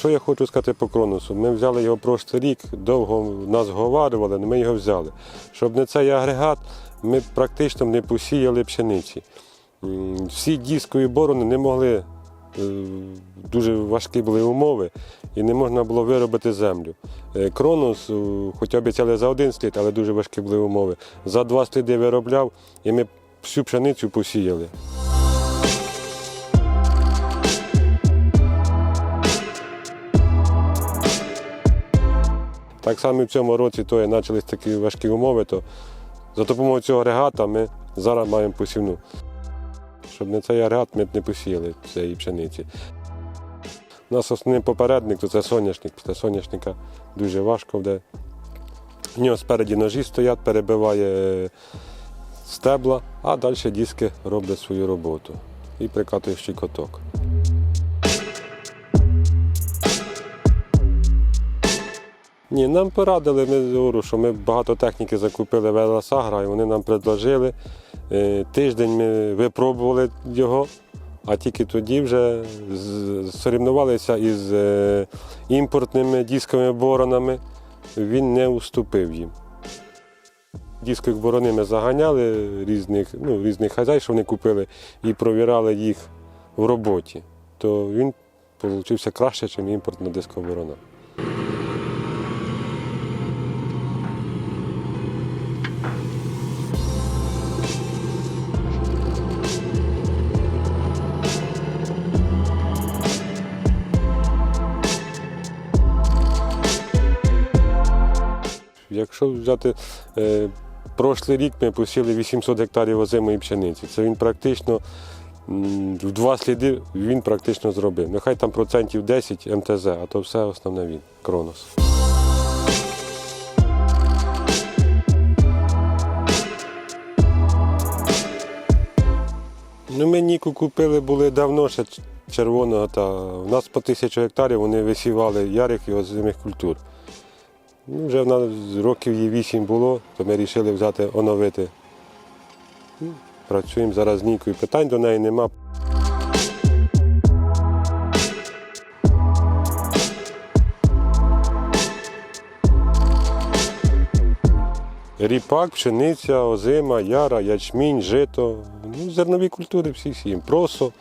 Що я хочу сказати по кронусу? Ми взяли його прошлий рік, довго нас говарювали, але ми його взяли. Щоб не цей агрегат, ми практично не посіяли пшениці. Всі дискові борони не могли, е, дуже важкі були умови, і не можна було виробити землю. Е, Кронус, е, хоч обіцяли за один слід, але дуже важкі були умови. За два сліди виробляв, і ми всю пшеницю посіяли. Так само і в цьому році то почалися такі важкі умови, то за допомогою цього агрегата ми зараз маємо посівну. Щоб не цей агрегат, ми б не посіяли цієї пшениці. У нас основний попередник то це соняшник. Після соняшника дуже важко буде. В нього спереді ножі стоять, перебиває е, стебла, а далі диски роблять свою роботу і прикатує щекоток. Ні, нам порадили, ми говорю, що ми багато техніки закупили в і вони нам предложили. Е, Тиждень ми випробували його, а тільки тоді вже сорівнувалися із е, імпортними дисковими боронами. Він не уступив їм. Дискові борони ми заганяли різних, ну, різних хазяїв, що вони купили, і провірали їх в роботі. То він вийшов краще, ніж імпортна дискова борона. Якщо взяти е, прошлий рік, ми посіли 800 гектарів озимої пшениці. Це він практично в два сліди він практично зробив. Нехай там процентів 10 МТЗ, а то все основне він Кронос. Ну, ми Ніку купили були давно ще червоного, та у нас по тисячу гектарів вони висівали ярих і озимих культур. Ну, вже в нас років їй вісім було, то ми вирішили взяти оновити. Працюємо зараз Нікою. Питань до неї нема. Ріпак, пшениця, озима, яра, ячмінь, жито. Ну, зернові культури всі сіємо. Просо.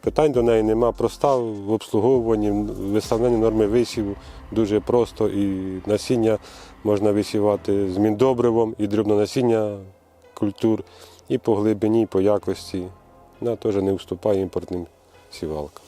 Питань до неї нема. Проста в обслуговуванні, виставленні норми висіву дуже просто. І насіння можна висівати з міндобривом, і дрібнонасіння культур, і по глибині, і по якості. Вона теж не вступає імпортним сівалкам.